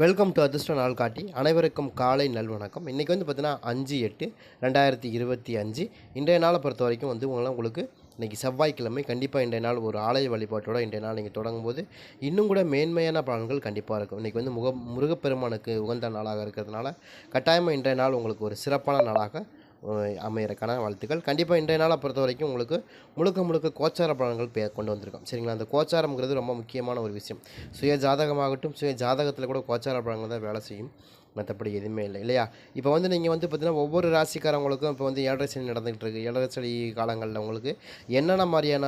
Welcome to அதிர்ஷ்ட நாள் காட்டி அனைவருக்கும் காலை நல்வணக்கம். இன்றைக்கி வந்து பார்த்தீங்கன்னா அஞ்சு எட்டு ரெண்டாயிரத்தி இருபத்தி அஞ்சு. இன்றைய நாளை பொறுத்த வரைக்கும் வந்து உங்களாம் உங்களுக்கு இன்றைக்கி செவ்வாய்க்கிழமை கண்டிப்பாக இன்றைய நாள் ஒரு ஆலய வழிபாட்டோட இன்றைய நாள் நீங்கள் தொடங்கும் போது இன்னும் கூட மேன்மையான பலன்கள் கண்டிப்பாக இருக்கும். இன்றைக்கி வந்து முக முருகப்பெருமானுக்கு உகந்த நாளாக இருக்கிறதுனால கட்டாயமாக இன்றைய நாள் உங்களுக்கு ஒரு சிறப்பான நாளாக அமையிறக்கான வாழ்த்துக்கள். கண்டிப்பாக இன்றைய நாளை பொறுத்த வரைக்கும் உங்களுக்கு முழுக்க முழுக்க கோச்சார பலன்கள் பே கொண்டு வந்திருக்கோம். சரிங்களா? அந்த கோச்சாரம்ங்கிறது ரொம்ப முக்கியமான ஒரு விஷயம். சுய ஜாதகமாகட்டும் சுய ஜாதகத்தில் கூட கோச்சார பலன்கள் தான் வேலை செய்யும். மற்றபடி எதுவுமே இல்லை இல்லையா? இப்போ வந்து நீங்கள் வந்து பார்த்தீங்கன்னா ஒவ்வொரு ராசிக்காரங்களுக்கும் இப்போ வந்து ஏழரை சனி நடந்துகிட்டு இருக்கு. ஏழரை சனி காலங்களில் உங்களுக்கு என்னென்ன மாதிரியான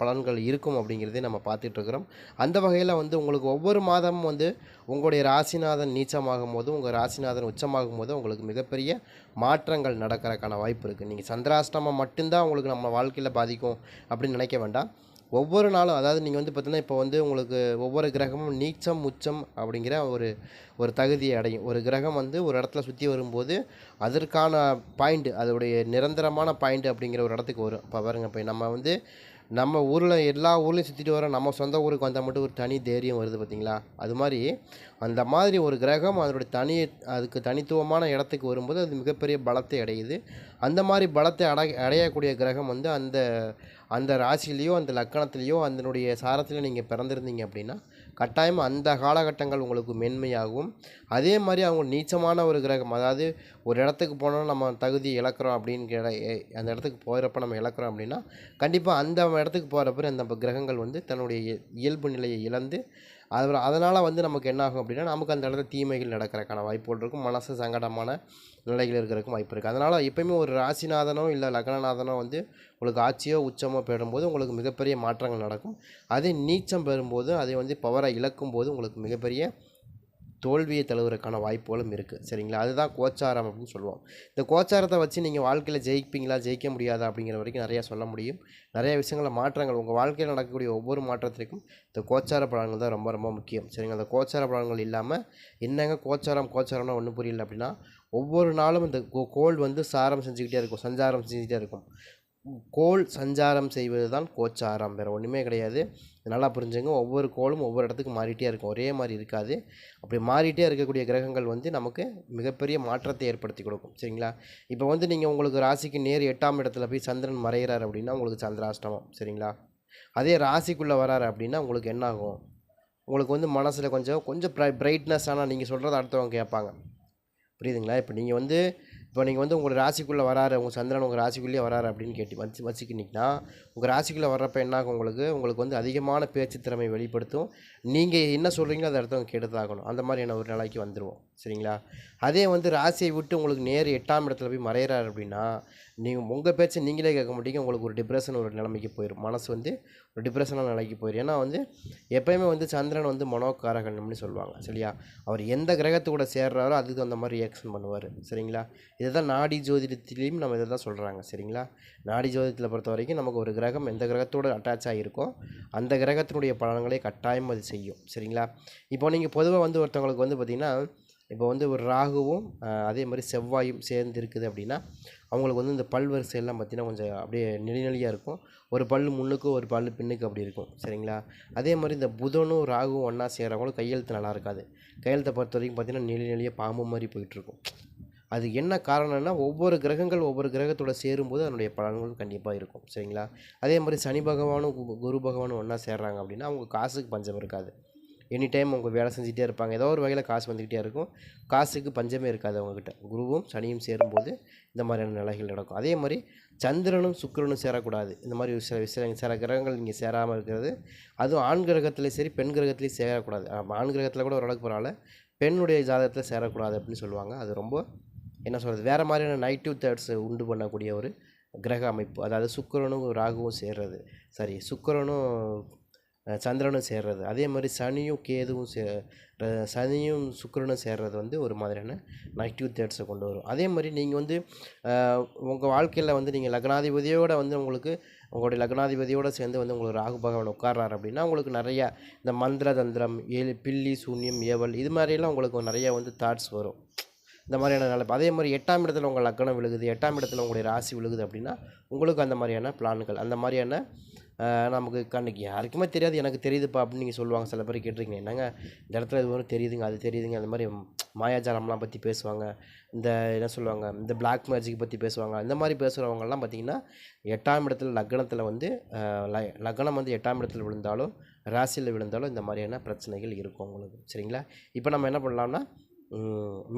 பலன்கள் இருக்கும் அப்படிங்கிறதே நம்ம பார்த்துட்டு இருக்கிறோம். அந்த வகையில் வந்து உங்களுக்கு ஒவ்வொரு மாதமும் வந்து உங்களுடைய ராசிநாதன் நீச்சமாகும் போதும் உங்கள் ராசிநாதன் உச்சமாகும் போதும் உங்களுக்கு மிகப்பெரிய மாற்றங்கள் நடக்கிறதுக்கான வாய்ப்பு இருக்குது நீங்கள் சந்திராஷ்டமம் மட்டும்தான் உங்களுக்கு நம்ம வாழ்க்கையில் பாதிக்கும் அப்படின்னு நினைக்க வேண்டாம். ஒவ்வொரு நாளும் அதாவது நீங்கள் வந்து பார்த்தீங்கன்னா இப்போ வந்து உங்களுக்கு ஒவ்வொரு கிரகமும் நீச்சம் உச்சம் அப்படிங்கிற ஒரு ஒரு தகுதியை அடையும். ஒரு கிரகம் வந்து ஒரு இடத்துல சுற்றி வரும்போது அதற்கான பாயிண்ட் அதோடைய நிரந்தரமான பாயிண்ட் அப்படிங்கிற ஒரு இடத்துக்கு வரும். இப்போ பாருங்க இப்போ நம்ம வந்து நம்ம ஊரில் எல்லா ஊர்லேயும் சுற்றிட்டு வரோம் நம்ம சொந்த ஊருக்கு வந்தால் மட்டும் ஒரு தனி தைரியம் வருது பார்த்தீங்களா அது மாதிரி அந்த மாதிரி ஒரு கிரகம் அதனுடைய தனி அதுக்கு தனித்துவமான இடத்துக்கு வரும்போது அது மிகப்பெரிய பலத்தை அடையுது. அந்த மாதிரி பலத்தை அடை அடையக்கூடிய கிரகம் வந்து அந்த அந்த ராசிலேயோ அந்த லக்கணத்துலேயோ அதனுடைய சாரத்தில் நீங்கள் பிறந்திருந்தீங்க அப்படின்னா கட்டாயம் அந்த காலகட்டங்கள் உங்களுக்கு மென்மையாகும். அதே மாதிரி அவங்க நீச்சமான ஒரு கிரகம் அதாவது ஒரு இடத்துக்கு போனால் நம்ம தகுதி இழக்கிறோம் அப்படின்னு அந்த இடத்துக்கு போகிறப்ப நம்ம இழக்கிறோம் அப்படின்னா கண்டிப்பாக அந்த இடத்துக்கு போகிறப்ப அந்த கிரகங்கள் வந்து தன்னுடைய இயல்பு நிலையை இழந்து அது அதனால் வந்து நமக்கு என்ன ஆகும் அப்படின்னா நமக்கு அந்த இடத்துல தீமைகள் நடக்கிறக்கான வாய்ப்புகள் இருக்கும். மனசு சங்கடமான நிலைகள் இருக்கிறதுக்கும் வாய்ப்பு இருக்குது அதனால் எப்போயுமே ஒரு ராசிநாதனோ இல்லை லக்னநாதனோ வந்து உங்களுக்கு ஆட்சியோ உச்சமோ பெறும்போது உங்களுக்கு மிகப்பெரிய மாற்றங்கள் நடக்கும். அதே நீச்சம் பெறும்போது அதை வந்து பவரை இழக்கும் போது உங்களுக்கு மிகப்பெரிய தோல்வியை தழுவுறதுக்கான வாய்ப்புகளும் இருக்குது சரிங்களா? அதுதான் கோச்சாரம் அப்படின்னு சொல்லுவோம். இந்த கோச்சாரத்தை வச்சு நீங்கள் வாழ்க்கையில் ஜெயிப்பீங்களா ஜெயிக்க முடியாதா அப்படிங்கிற வரைக்கும் நிறையா சொல்ல முடியும். நிறைய விஷயங்களில் மாற்றங்கள் உங்கள் வாழ்க்கையில் நடக்கக்கூடிய ஒவ்வொரு மாற்றத்திற்கும் இந்த கோச்சார பலன்கள் தான் ரொம்ப ரொம்ப முக்கியம். சரிங்களா? அந்த கோச்சார பலன்கள் இல்லாமல் என்னங்க கோச்சாரம் கோச்சாரம்னா ஒன்றும் புரியல அப்படின்னா ஒவ்வொரு நாளும் இந்த கோ- கோள் வந்து சாரம் செஞ்சுக்கிட்டே இருக்கும் சஞ்சாரம் செஞ்சுக்கிட்டே இருக்கும். கோள் சஞ்சாரம் செய்வது தான் கோச்சாரம் வேறு ஒன்றுமே கிடையாது. நல்லா புரிஞ்சுங்க. ஒவ்வொரு கோளும் ஒவ்வொரு இடத்துக்கு மாறிட்டே இருக்கும். ஒரே மாதிரி இருக்காது. அப்படி மாறிட்டே இருக்கக்கூடிய கிரகங்கள் வந்து நமக்கு மிகப்பெரிய மாற்றத்தை ஏற்படுத்தி கொடுக்கும். சரிங்களா? இப்போ வந்து நீங்கள் உங்களுக்கு ராசிக்கு நேர் எட்டாம் இடத்துல போய் சந்திரன் மறைகிறார் அப்படின்னா உங்களுக்கு சந்திராஷ்டமம். சரிங்களா? அதே ராசிக்குள்ளே வராரு அப்படின்னா உங்களுக்கு என்ன ஆகும்? உங்களுக்கு வந்து மனசில் கொஞ்சம் கொஞ்சம் ப்ரை பிரைட்னஸ் ஆனால் நீங்கள் சொல்கிறத அடுத்தவங்க கேட்பாங்க. புரியுதுங்களா? இப்போ நீங்கள் வந்து இப்போ நீங்கள் வந்து உங்கள் ராசிக்குள்ளே வராரு உங்கள் சந்திரன் உங்கள் ராசிக்குள்ளேயே வராரு அப்படின்னு கேட்டு வச்சு வச்சுக்கிட்டிங்கன்னா உங்கள் ராசிக்குள்ளே வர்றப்ப என்ன ஆகும் உங்களுக்கு? உங்களுக்கு வந்து அதிகமான பேச்சு திறமை வெளிப்படுத்தும். நீங்கள் என்ன சொல்கிறீங்களோ அதை அடுத்தவங்க கெடுத்தாகணும் அந்த மாதிரியான ஒரு நிலைக்கு வந்துடுவோம் சரிங்களா? அதே வந்து ராசியை விட்டு உங்களுக்கு நேர் எட்டாம் இடத்துல போய் மறையிறாரு அப்படின்னா நீங்கள் உங்கள் பேச்சை நீங்களே கேட்க மாட்டீங்க. உங்களுக்கு ஒரு டிப்ரெஷன் ஒரு நிலைமைக்கு போயிடும் மனசு வந்து டிப்ரெஷனாக நிலைக்கு போயிடும் ஏன்னா வந்து எப்பயுமே வந்து சந்திரன் வந்து மனோகாரகன் அப்படின்னு சொல்லுவாங்க சரியா? அவர் எந்த கிரகத்து கூட சேர்றாரோ அதுக்கு அந்த மாதிரி ரியாக்ஷன் பண்ணுவார் சரிங்களா? இதுதான் நாடி ஜோதிடத்திலையும் நம்ம இதை தான் சொல்கிறாங்க சரிங்களா? நாடி ஜோதிடத்தில் பொறுத்த வரைக்கும் நமக்கு ஒரு கிரகம் எந்த கிரகத்தோடு அட்டாச் ஆகியிருக்கோ அந்த கிரகத்தினுடைய பலன்களை கட்டாயம் அது செய்யும் சரிங்களா? இப்போ நீங்கள் பொதுவாக வந்து ஒருத்தவங்களுக்கு வந்து பார்த்திங்கன்னா இப்போ வந்து ஒரு ராகுவும் அதே மாதிரி செவ்வாயும் சேர்ந்து இருக்குது அப்படின்னா அவங்களுக்கு வந்து இந்த பல் வரிசையெல்லாம் பார்த்தீங்கன்னா கொஞ்சம் அப்படியே நெளிநெளியாக இருக்கும். ஒரு பல் முன்னுக்கு ஒரு பல் பின்னுக்கு அப்படி இருக்கும். சரிங்களா? அதே மாதிரி இந்த புதனும் ராகுவும் ஒன்றா சேர்கிறவங்களும் கையெழுத்து நல்லா இருக்காது. கையெழுத்தை பொறுத்த வரைக்கும் பார்த்தீங்கன்னா நெளி நெளியாக பாம்பு மாதிரி போயிட்டுருக்கும் அது என்ன காரணம்னா ஒவ்வொரு கிரகங்கள் ஒவ்வொரு கிரகத்தோட சேரும்போது அதனுடைய பலன்கள் கண்டிப்பாக இருக்கும். சரிங்களா? அதே மாதிரி சனி பகவானும் கு- குரு பகவானும் ஒன்றா சேர்றாங்க அப்படின்னா அவங்க காசுக்கு பஞ்சம் இருக்காது. எனி டைம் அவங்க வேலை செஞ்சுட்டே இருப்பாங்க. ஏதோ ஒரு வகையில் காசு வந்துக்கிட்டே இருக்கும். காசுக்கு பஞ்சமே இருக்காது அவங்கக்கிட்ட குருவும் சனியும் சேரும்போது இந்த மாதிரியான நிலைகள் நடக்கும். அதே மாதிரி சந்திரனும் சுக்கிரனும் சேரக்கூடாது. இந்த மாதிரி சில சில சில கிரகங்கள் இங்கே சேராமல் இருக்கிறது. அதுவும் ஆண் கிரகத்துலேயும் சரி பெண் கிரகத்துலேயும் சேரக்கூடாது. ஆண் கிரகத்தில் கூட ஓரளவுக்கு பரவாயில்ல. பெண்ணுடைய ஜாதகத்தில் சேரக்கூடாது அப்படின்னு சொல்லுவாங்க. அது ரொம்ப என்ன சொல்கிறது வேறு மாதிரியான நெகட்டிவ் தேர்ட்ஸ் உண்டு பண்ணக்கூடிய ஒரு கிரக அமைப்பு. அதாவது சுக்கிரனும் ராகுவும் சேர்றது. சரி சுக்கிரனும் சந்திரனும் சேர்றது. அதே மாதிரி சனியும் கேதுவும் சே சனியும் சுக்கரனும் சேர்றது வந்து ஒரு மாதிரியான நெகட்டிவ் தேட்ஸை கொண்டு வரும். அதே மாதிரி நீங்கள் வந்து உங்கள் வாழ்க்கையில் வந்து நீங்கள் லக்னாதிபதியோட வந்து உங்களுக்கு உங்களுடைய லக்னாதிபதியோடு சேர்ந்து வந்து உங்களுக்கு ராகு பகவான் உட்கார்றாரு அப்படின்னா உங்களுக்கு நிறையா இந்த மந்திர தந்திரம் ஏழு பில்லி சூன்யம் ஏவல் இது மாதிரியெல்லாம் உங்களுக்கு நிறைய வந்து தாட்ஸ் வரும். இந்த மாதிரியான நிலைப்பு அதே மாதிரி எட்டாம் இடத்துல உங்கள் லக்கணம் விழுகுது எட்டாம் இடத்துல உங்களுடைய ராசி விழுகுது அப்படின்னா உங்களுக்கு அந்த மாதிரியான பிளான்கள் அந்த மாதிரியான நமக்கு கண்ணுக்கு யாருக்குமே தெரியாது. எனக்கு தெரியுதுப்பா அப்படின்னு நீங்கள் சொல்லுவாங்க. சில பேர் கேட்டிருக்கீங்க. என்னங்க? இந்த இடத்துல இது வரும் தெரியுதுங்க அது தெரியுதுங்க. அந்த மாதிரி மாயாஜாலம்லாம் பற்றி பேசுவாங்க. இந்த என்ன சொல்லுவாங்க? இந்த பிளாக் மேஜிக் பற்றி பேசுவாங்க. இந்த மாதிரி பேசுகிறவங்கலாம் பார்த்தீங்கன்னா எட்டாம் இடத்துல லக்னத்தில் வந்து லக்னம் வந்து எட்டாம் இடத்துல விழுந்தாலும் ராசியில் விழுந்தாலும் இந்த மாதிரியான பிரச்சனைகள் இருக்கும் உங்களுக்கு. சரிங்களா? இப்போ நம்ம என்ன பண்ணலாம்னா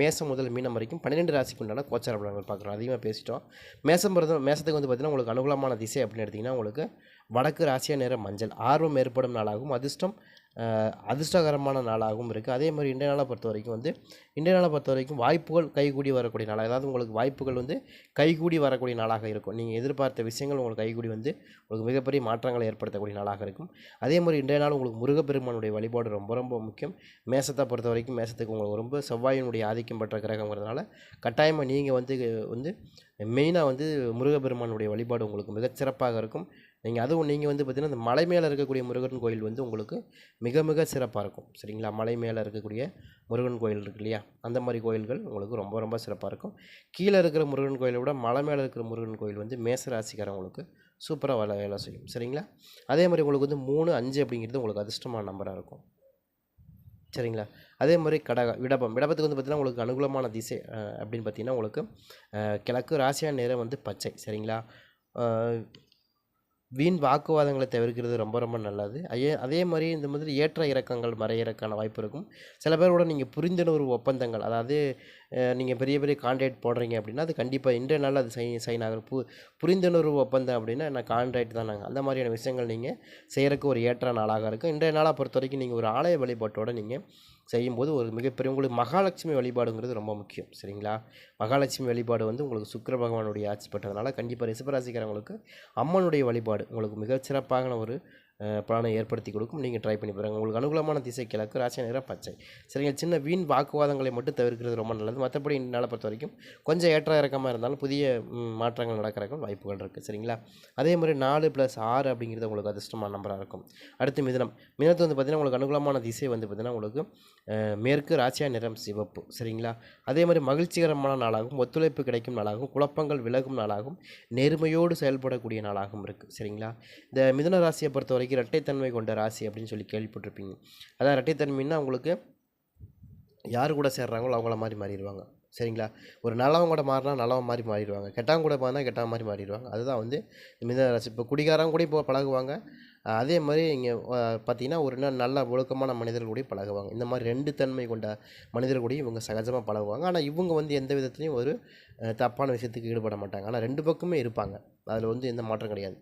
மேசம் முதல் மீனம் வரைக்கும் பன்னிரெண்டு ராசிக்கு உண்டான கோச்சார பலன்கள் பார்க்குறோம் அதிகமாக பேசிட்டோம். மேசம் பிறந்த மேசத்துக்கு வந்து பார்த்திங்கன்னா உங்களுக்கு அனுகூலமான திசை அப்படின்னு எடுத்திங்கன்னா உங்களுக்கு வடக்கு ராசியா நேர மஞ்சள். ஆர்வம் ஏற்படும் நாளாகவும் அதிர்ஷ்டம் அதிர்ஷ்டகரமான நாளாகவும் இருக்குது அதே மாதிரி இன்றைய நாளை பொறுத்த வரைக்கும் வந்து இன்றைய நாளை பொறுத்த வரைக்கும் வாய்ப்புகள் கைகூடி வரக்கூடிய நாளாக அதாவது உங்களுக்கு வாய்ப்புகள் வந்து கைகூடி வரக்கூடிய நாளாக இருக்கும். நீங்கள் எதிர்பார்த்த விஷயங்கள் உங்களுக்கு கைகூடி வந்து உங்களுக்கு மிகப்பெரிய மாற்றங்களை ஏற்படுத்தக்கூடிய நாளாக இருக்கும். அதே மாதிரி இன்றைய நாள் உங்களுக்கு முருகப்பெருமானுடைய வழிபாடு ரொம்ப ரொம்ப முக்கியம். மேசத்தை பொறுத்த வரைக்கும் மேசத்துக்கு உங்களுக்கு ரொம்ப செவ்வாயினுடைய ஆதிக்கம் பெற்ற கிரகங்கிறதுனால கட்டாயமாக நீங்கள் வந்து வந்து மெயினாக வந்து முருகப்பெருமானுடைய வழிபாடு உங்களுக்கு மிகச்சிறப்பாக இருக்கும். நீங்கள் அதுவும் நீங்கள் வந்து பார்த்திங்கன்னா இந்த மலை மேலே இருக்கக்கூடிய முருகன் கோயில் வந்து உங்களுக்கு மிக மிக சிறப்பாக இருக்கும். சரிங்களா? மலை மேலே இருக்கக்கூடிய முருகன் கோயில் இருக்கு இல்லையா? அந்த மாதிரி கோயில்கள் உங்களுக்கு ரொம்ப ரொம்ப சிறப்பாக இருக்கும். கீழே இருக்கிற முருகன் கோயிலை விட மலை மேலே இருக்கிற முருகன் கோயில் வந்து மேச ராசிக்காரவங்களுக்கு சூப்பராக வேலை வேலை செய்யும். சரிங்களா? அதே மாதிரி உங்களுக்கு வந்து மூணு அஞ்சு அப்படிங்கிறது உங்களுக்கு அதிர்ஷ்டமான நம்பராக இருக்கும். சரிங்களா? அதே மாதிரி கடகம் விடபம். விடபத்துக்கு வந்து பார்த்திங்கன்னா உங்களுக்கு அனுகூலமான திசை அப்படின்னு பார்த்தீங்கன்னா உங்களுக்கு கிழக்கு ராசியான நேரம் வந்து பச்சை. சரிங்களா? வீண் வாக்குவாதங்களை தவிர்க்கிறது ரொம்ப ரொம்ப நல்லது. ஐயே அதே மாதிரி இந்த மாதிரி ஏற்ற இறக்கங்கள் மறையிறக்கான வாய்ப்பு இருக்கும். சில பேரோட நீங்கள் புரிந்துணர்வு ஒப்பந்தங்கள் அதாவது நீங்கள் பெரிய பெரிய கான்ட்ராக்ட் போடுறீங்க அப்படின்னா அது கண்டிப்பாக இன்றைய நாள் அது சைன் சைன் ஆகிற பு புரிந்துணர்வு ஒப்பந்தம் அப்படின்னா என்ன கான்ட்ராக்ட் தான் நாங்கள் அந்த மாதிரியான விஷயங்கள் நீங்கள் செய்கிறக்கு ஒரு ஏற்ற நாளாக இருக்கும். இன்றைய நாளை பொறுத்த வரைக்கும் நீங்கள் ஒரு ஆலய வழிபாட்டோடு நீங்கள் செய்யும்போது ஒரு மிகப்பெரிய உங்களுக்கு மகாலட்சுமி வழிபாடுங்கிறது ரொம்ப முக்கியம். சரிங்களா? மகாலட்சுமி வழிபாடு வந்து உங்களுக்கு சுக்கர பகவானுடைய ஆட்சி பட்டதுனால கண்டிப்பாக ரிஷபராசிக்காரங்களுக்கு அம்மனுடைய வழிபாடு உங்களுக்கு மிகச்சிறப்பான ஒரு பலனை ஏற்படுத்தி கொடுக்கும். நீங்கள் ட்ரை பண்ணி பாருங்கள் உங்களுக்கு அனுகூலமான திசை கிழக்கு ராசி நேரம் பச்சை. சரிங்க சின்ன வீண் வாக்குவாதங்களை மட்டும் தவிர்க்கிறது ரொம்ப நல்லது. மற்றபடி நாளை பொறுத்த வரைக்கும் கொஞ்சம் ஏற்ற இறக்கமாக இருந்தாலும் புதிய மாற்றங்கள் நடக்கிறதுக்கு வாய்ப்புகள் இருக்குது சரிங்களா? அதே மாதிரி நாலு ப்ளஸ் ஆறு அப்படிங்கிறது உங்களுக்கு அதிர்ஷ்டமான நம்பராக இருக்கும். அடுத்து மிதனம். மிதனத்து வந்து பார்த்திங்கன்னா உங்களுக்கு அனுகூலமான திசை வந்து பார்த்திங்கன்னா உங்களுக்கு மேற்கு ராசியா நிறம் சிவப்பு. சரிங்களா? அதே மாதிரி மகிழ்ச்சிகரமான நாளாகவும் ஒத்துழைப்பு கிடைக்கும் நாளாகவும் குழப்பங்கள் விலகும் நாளாகவும் நேர்மையோடு செயல்படக்கூடிய நாளாகவும் இருக்குது சரிங்களா? இந்த மிதன ராசியை பொறுத்த வரைக்கும் இரட்டைத்தன்மை கொண்ட ராசி அப்படின்னு சொல்லி கேள்விப்பட்டிருப்பீங்க. அதான் இரட்டைத்தன்மைன்னா உங்களுக்கு யார் கூட சேர்றாங்களோ அவங்கள மாதிரி மாறிடுவாங்க. சரிங்களா? ஒரு நல்லவங்க கூட மாறினா நல்லவன் மாதிரி மாறிடுவாங்க. கெட்டவங்க கூட மாறினா கெட்ட மாதிரி மாறிடுவாங்க. அதுதான் வந்து மிதன ராசி. இப்போ குடிகாரங்க கூட இப்போ பழகுவாங்க. அதே மாதிரி இங்கே பார்த்தீங்கன்னா ஒரு நாள் நல்ல ஒழுக்கமான மனிதர்கள் கூட பழகுவாங்க. இந்த மாதிரி ரெண்டு தன்மை கொண்ட மனிதர்கள் கூட இவங்க சகஜமாக பழகுவாங்க. ஆனால் இவங்க வந்து எந்த விதத்துலையும் ஒரு தப்பான விஷயத்துக்கு ஈடுபட மாட்டாங்க. ஆனால் ரெண்டு பக்கமே இருப்பாங்க. அதில் வந்து எந்த மாற்றம் கிடையாது.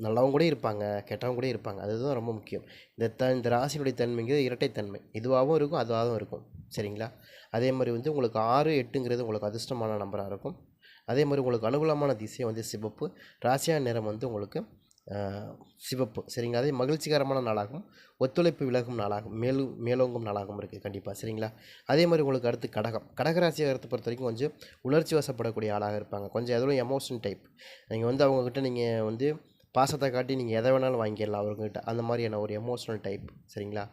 நல்லவங்க கூட இருப்பாங்க கெட்டவங்க கூட இருப்பாங்க. அதுதான் ரொம்ப முக்கியம். இந்த த இந்த ராசியுடைய தன்மைங்கிறது இரட்டைத்தன்மை. இதுவாகவும் இருக்கும் அதுவாகவும் இருக்கும். சரிங்களா? அதே மாதிரி வந்து உங்களுக்கு ஆறு எட்டுங்கிறது உங்களுக்கு அதிர்ஷ்டமான நம்பராக இருக்கும். அதே மாதிரி உங்களுக்கு அனுகூலமான திசை வந்து சிவப்பு. ராசியா நிறம் வந்து உங்களுக்கு சிவப்பு. சரிங்களா? அதே மகிழ்ச்சிகரமான நாளாகவும் ஒத்துழைப்பு விலகும் நாளாகும் மேலும் மேலோங்கும் நாளாகவும் இருக்குது கண்டிப்பாக சரிங்களா? அதே மாதிரி உங்களுக்கு அடுத்து கடகம். கடகராசியத்தை பொறுத்த வரைக்கும் கொஞ்சம் உணர்ச்சி வசப்படக்கூடிய ஆளாக இருப்பாங்க. கொஞ்சம் எதுவும் எமோஷன் டைப் நீங்கள் வந்து அவங்கக்கிட்ட நீங்கள் வந்து பாசத்தை காட்டி நீங்கள் எதை வேணாலும் வாங்கிடலாம் அவங்ககிட்ட அந்த மாதிரியான ஒரு எமோஷனல் டைப் சரிங்களா?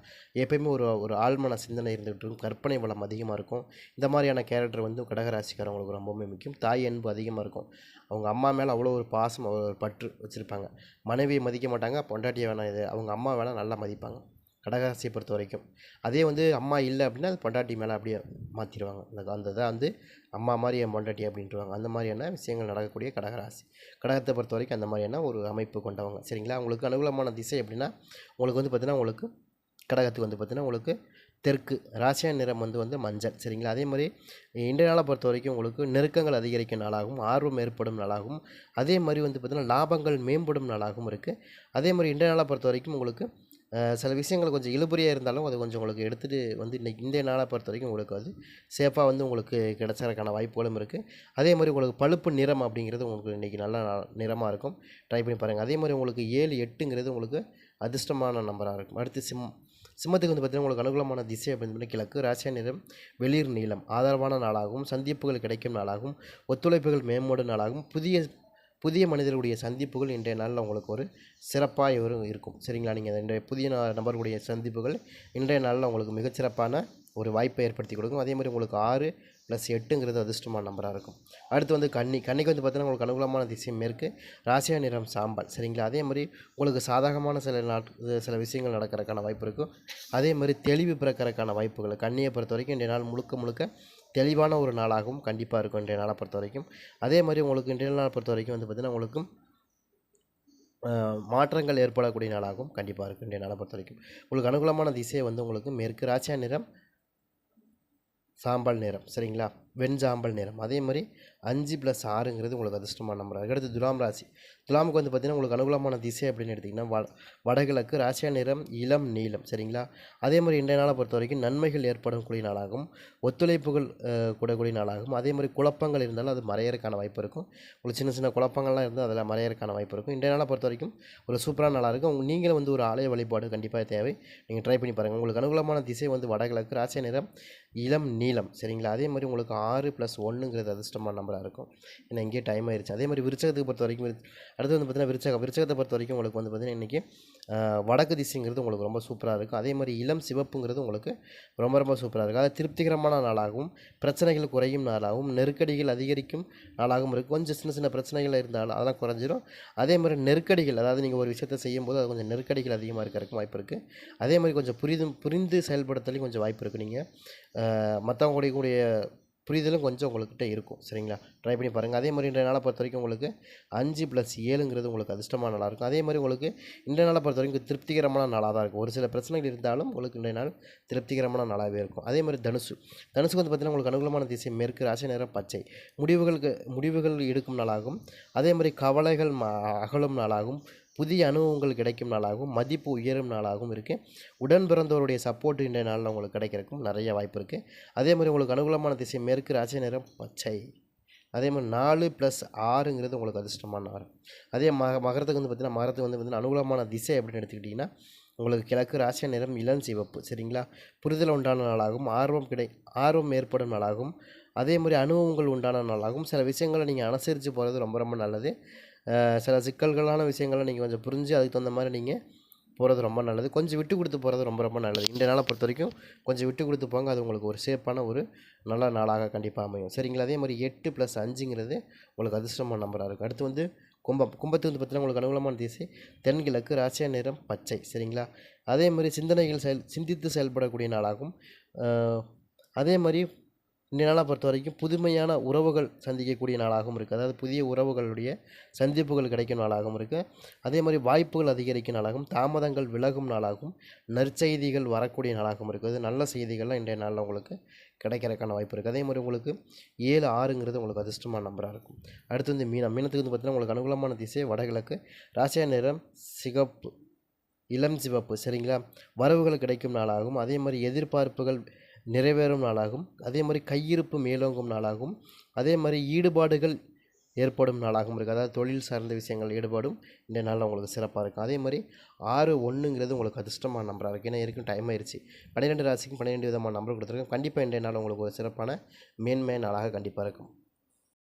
எப்பயுமே ஒரு ஒரு ஆழ்மன சிந்தனை இருந்துகிட்டு இருக்கும். கற்பனை வளம் அதிகமாக இருக்கும். இந்த மாதிரியான கேரக்டர் வந்து கடகராசிக்காரவங்களுக்கு ரொம்பவுமே முக்கியம். தாய் அன்பு அதிகமாக இருக்கும். அவங்க அம்மா மேலே அவ்வளோ ஒரு பாசம் அவ்வளோ ஒரு பற்று வச்சுருப்பாங்க. மனைவியை மதிக்க மாட்டாங்க பொண்டாட்டியை வேணாம் இது அவங்க அம்மா வேணால் நல்லா மதிப்பாங்க. கடகராசியை பொறுத்த வரைக்கும் அதே வந்து அம்மா இல்லை அப்படின்னா அது பொண்டாட்டி மேலே அப்படியே மாற்றிடுவாங்க அந்த அந்த இதை வந்து அம்மா மாதிரி என் பொண்டாட்டி அப்படின்ட்டுவாங்க அந்த மாதிரியான விஷயங்கள் நடக்கக்கூடிய கடகராசி. கடகத்தை பொறுத்த வரைக்கும் அந்த மாதிரியான ஒரு அமைப்பு கொண்டவங்க. சரிங்களா? உங்களுக்கு அனுகூலமான திசை அப்படின்னா உங்களுக்கு வந்து பார்த்திங்கன்னா உங்களுக்கு கடகத்துக்கு வந்து பார்த்திங்கன்னா உங்களுக்கு தெற்கு ராசியா நிறம் வந்து வந்து மஞ்சள். சரிங்களா? அதே மாதிரி இன்றைய நாளை பொறுத்த வரைக்கும் உங்களுக்கு நெருக்கங்கள் அதிகரிக்கும் நாளாகவும் ஆர்வம் ஏற்படும் நாளாகவும் அதே மாதிரி வந்து பார்த்திங்கன்னா லாபங்கள் மேம்படும் நாளாகவும் இருக்குது அதே மாதிரி இன்றைய நாளை பொறுத்த வரைக்கும் உங்களுக்கு சில விஷயங்கள் கொஞ்சம் இழுபறியாக இருந்தாலும் அது கொஞ்சம் உங்களுக்கு எடுத்துகிட்டு வந்து இன்றைக்கி இந்திய நாளை பொறுத்த வரைக்கும் உங்களுக்கு வந்து சேஃபாக வந்து உங்களுக்கு கிடைச்சறதுக்கான வாய்ப்புகளும் இருக்குது அதே மாதிரி உங்களுக்கு பழுப்பு நிறம் அப்படிங்கிறது உங்களுக்கு இன்றைக்கி நல்ல நிறமாக இருக்கும். ட்ரை பண்ணி பாருங்கள் அதே மாதிரி உங்களுக்கு ஏழு எட்டுங்கிறது உங்களுக்கு அதிர்ஷ்டமான நம்பராக இருக்கும். அடுத்து சிம் சிம்மத்துக்கு வந்து பார்த்திங்கன்னா உங்களுக்கு அனுகூலமான திசை அப்படின்னு கிழக்கு ராசியா நிறம் வெளிர் நீளம். ஆதரவான நாளாகவும் சந்திப்புகள் கிடைக்கும் நாளாகவும் ஒத்துழைப்புகள் மேம்படும் நாளாகவும் புதிய புதிய மனிதர்களுடைய சந்திப்புகள் இன்றைய நாளில் உங்களுக்கு ஒரு சிறப்பாக ஒரு இருக்கும். சரிங்களா? நீங்கள் இன்றைய புதிய நபர்களுடைய சந்திப்புகள் இன்றைய நாளில் உங்களுக்கு மிகச்சிறப்பான ஒரு வாய்ப்பை ஏற்படுத்தி கொடுக்கும். அதே மாதிரி உங்களுக்கு ஆறு ப்ளஸ் எட்டுங்கிறது அதிர்ஷ்டமான நம்பராக இருக்கும். அடுத்து வந்து கன்னி கன்னிக்கு வந்து பார்த்தீங்கன்னா உங்களுக்கு அனுகூலமான திசை மேற்கு ராசியா நிறம் சாம்பல். சரிங்களா? அதே மாதிரி உங்களுக்கு சாதகமான சில நாட் சில விஷயங்கள் நடக்கிறதுக்கான வாய்ப்பு இருக்கும். அதே மாதிரி தெளிவு பிறக்கிறதுக்கான வாய்ப்புகள். கன்னியை பொறுத்த வரைக்கும் இன்றைய நாள் முழுக்க முழுக்க தெளிவான ஒரு நாளாகவும் கண்டிப்பாக இருக்கும் இன்றைய நாளை பொறுத்த வரைக்கும். அதே மாதிரி உங்களுக்கு இன்றைய நாளை பொறுத்த வரைக்கும் வந்து பார்த்திங்கன்னா உங்களுக்கு மாற்றங்கள் ஏற்படக்கூடிய நாளாகவும் கண்டிப்பாக இருக்கும் இன்றைய நாளை பொறுத்த வரைக்கும். உங்களுக்கு அனுகூலமான திசை வந்து உங்களுக்கு மேற்கு ராசியா நிறம் சாம்பல் நிறம் சரிங்களா? வெண்சாம்பல் நிறம். அதே மாதிரி அஞ்சு ப்ளஸ் ஆறுங்கிறது உங்களுக்கு அதிர்ஷ்டமான நம்பர் அதுக்கடுத்து துலாம் ராசி. துலாமுக்கு வந்து பார்த்திங்கன்னா உங்களுக்கு அனுகூலமான திசை அப்படின்னு எடுத்திங்கன்னா வ வடகிழக்கு ராசியா நிறம் இளம் நீளம். சரிங்களா? அதே மாதிரி இன்றைய நாளை பொறுத்த வரைக்கும் நன்மைகள் ஏற்படக்கூடிய நாளாகும். ஒத்துழைப்புகள் கூடக்கூடிய நாளாகும். அதே மாதிரி குழப்பங்கள் இருந்தாலும் அது மறையறதுக்கான வாய்ப்பு இருக்கும். உங்களுக்கு சின்ன சின்ன குழப்பங்கள்லாம் இருந்தால் அதில் மறையறக்கான வாய்ப்பு இருக்கும். இன்றைய நாளை பொறுத்த வரைக்கும் ஒரு சூப்பரான நாளாக இருக்கும். உங்க- நீங்களும் வந்து ஒரு ஆலய வழிபாடு கண்டிப்பாக தேவை. நீங்கள் ட்ரை பண்ணி பாருங்கள் உங்களுக்கு அனுகூலமான திசை வந்து வடகிழக்கு ராசியா நிறம் இளம் நீளம். சரிங்களா? அதே மாதிரி உங்களுக்கு ஆறு ப்ளஸ் ஒன்றுங்கிறது அதிர்ஷ்டமான நம்பராக இருக்கும். ஏன்னா இங்கேயே டைம் ஆயிடுச்சு அதே மாதிரி விருச்சகத்துக்கு பொறுத்த வரைக்கும் அடுத்து வந்து பார்த்தீங்கன்னா விருச்சகம் விருச்சகத்தை பொறுத்த வரைக்கும் உங்களுக்கு வந்து பார்த்தீங்கன்னா இன்றைக்கி வடக்கு திசைங்கிறது உங்களுக்கு ரொம்ப சூப்பராக இருக்கும். அதே மாதிரி இளம் சிவப்புங்கிறது உங்களுக்கு ரொம்ப ரொம்ப சூப்பராக இருக்கும். அது திருப்திகரமான நாளாகவும் பிரச்சனைகள் குறையும் நாளாகவும் நெருக்கடிகள் அதிகரிக்கும் நாளாகவும் இருக்கும். கொஞ்சம் சின்ன சின்ன பிரச்சனைகள் இருந்தாலும் அதெல்லாம் குறைஞ்சிரும். அதே மாதிரி நெருக்கடிகள் அதாவது நீங்கள் ஒரு விஷயத்தை செய்யும்போது அது கொஞ்சம் நெருக்கடிகள் அதிகமாக இருக்கிறதுக்கு வாய்ப்பு இருக்குது அதே மாதிரி கொஞ்சம் புரிதும் புரிந்து செயல்படுத்தலையும் கொஞ்சம் வாய்ப்பு இருக்குது நீங்கள் மற்றவங்களுடைய கூடிய புரிதலும் கொஞ்சம் உங்கள்கிட்ட இருக்கும். சரிங்களா? ட்ரை பண்ணி பாருங்கள் அதே மாதிரி இன்றைய நாளை பொறுத்த வரைக்கும் உங்களுக்கு அஞ்சு ப்ளஸ் ஏழுங்கிறது உங்களுக்கு அதிர்ஷ்டமான நாளாக இருக்கும். அதே மாதிரி உங்களுக்கு இன்றைய நாளை பொறுத்த வரைக்கும் திருப்திகரமான நாளாக தான் இருக்கும். ஒரு சில பிரச்சனைகள் இருந்தாலும் உங்களுக்கு இன்றைய நாள் திருப்திகரமான நாளாகவே இருக்கும். அதே மாதிரி தனுசு. தனுசுக்கு வந்து பார்த்திங்கன்னா உங்களுக்கு அனுகூலமான திசை மேற்கு ராசி நேரம் பச்சை. முடிவுகளுக்கு முடிவுகள் எடுக்கும் நாளாகும். அதே மாதிரி கவலைகள் ம அகலும் நாளாகும். புதிய அனுபவங்கள் கிடைக்கும் நாளாகவும் மதிப்பு உயரும் நாளாகவும் இருக்குது உடன் பிறந்தவருடைய சப்போர்ட் இன்றைய நாளில் உங்களுக்கு கிடைக்கிறதுக்கும் நிறைய வாய்ப்பு இருக்குது அதே மாதிரி உங்களுக்கு அனுகூலமான திசை மேற்கு ராசி நிறம் பச்சை. அதே மாதிரி நாலு ப்ளஸ் ஆறுங்கிறது உங்களுக்கு அதிர்ஷ்டமான நேரம் அதே மக மகரத்துக்கு வந்து பார்த்திங்கன்னா மகரத்துக்கு வந்து பார்த்திங்கன்னா அனுகூலமான திசை அப்படின்னு எடுத்துக்கிட்டிங்கன்னா உங்களுக்கு கிழக்கு ராசிய நிறம் இளம் சிவப்பு சரிங்களா? புரிதல் உண்டான நாளாகும் ஆர்வம் கிடை ஆர்வம் ஏற்படும் நாளாகும் அதே மாதிரி அனுபவங்கள் உண்டான நாளாகும் சில விஷயங்களை நீங்கள் அனுசரித்து போகிறது ரொம்ப ரொம்ப நல்லது. சில சிக்கல்களான விஷயங்களை நீங்கள் கொஞ்சம் புரிஞ்சு அதுக்கு தகுந்த மாதிரி நீங்கள் போகிறது ரொம்ப நல்லது. கொஞ்சம் விட்டு கொடுத்து போகிறது ரொம்ப ரொம்ப நல்லது. இந்த நாளை பொறுத்த வரைக்கும் கொஞ்சம் விட்டு கொடுத்து போங்க. அது உங்களுக்கு ஒரு சேஃபான ஒரு நல்ல நாளாக கண்டிப்பாக அமையும். சரிங்களா? அதே மாதிரி எட்டு ப்ளஸ் அஞ்சுங்கிறது உங்களுக்கு அதிர்ஷ்டமான நம்பராக இருக்கும். அடுத்து வந்து கும்பம். கும்பத்து வந்து பார்த்தீங்கன்னா உங்களுக்கு அனுகூலமான திசை தென்கிழக்கு ராசியா நிறம் பச்சை. சரிங்களா? அதே மாதிரி சிந்தனைகள் செயல் சிந்தித்து செயல்படக்கூடிய நாளாகும். அதே மாதிரி இந்த நாளை பொறுத்த வரைக்கும் புதுமையான உறவுகள் சந்திக்கக்கூடிய நாளாகவும் இருக்குது. அதாவது புதிய உறவுகளுடைய சந்திப்புகள் கிடைக்கும் நாளாகவும் இருக்குது. அதே மாதிரி வாய்ப்புகள் அதிகரிக்கும் நாளாகவும் தாமதங்கள் விலகும் நாளாகவும் நற்செய்திகள் வரக்கூடிய நாளாகவும் இருக்குது. நல்ல செய்திகள்லாம் இன்றைய நாளில் உங்களுக்கு கிடைக்கிறதுக்கான வாய்ப்பு இருக்குது. அதே மாதிரி உங்களுக்கு ஏழு ஆறுங்கிறது உங்களுக்கு அதிர்ஷ்டமான நம்பராக இருக்கும். அடுத்து வந்து மீனம். மீனத்துக்கு வந்து பார்த்தீங்கன்னா உங்களுக்கு அனுகூலமான திசை வடகிழக்கு. ராசியா நிறம் சிகப்பு இளம் சிவப்பு சரிங்களா? வரவுகள் கிடைக்கும் நாளாகும் அதே மாதிரி எதிர்பார்ப்புகள் நிறைவேறும் நாளாகும். அதே மாதிரி கையிருப்பு மேலோங்கும் நாளாகும். அதே மாதிரி ஈடுபாடுகள் ஏற்படும் நாளாகவும் இருக்குது அதாவது தொழில் சார்ந்த விஷயங்கள் ஈடுபாடும். இந்த நாளில் உங்களுக்கு சிறப்பாக இருக்கும். அதே மாதிரி ஆறு ஒன்றுங்கிறது உங்களுக்கு அதிர்ஷ்டமான நம்பராக இருக்குது ஏன்னா இருக்கும் டைம் ஆயிடுச்சு பன்னிரெண்டு ராசிக்கும் பன்னிரெண்டு விதமான நம்பர் கொடுத்துருக்கோம் கண்டிப்பாக இன்றைய நாள் உங்களுக்கு ஒரு சிறப்பான மேன்மை நாளாக கண்டிப்பாக இருக்கும்.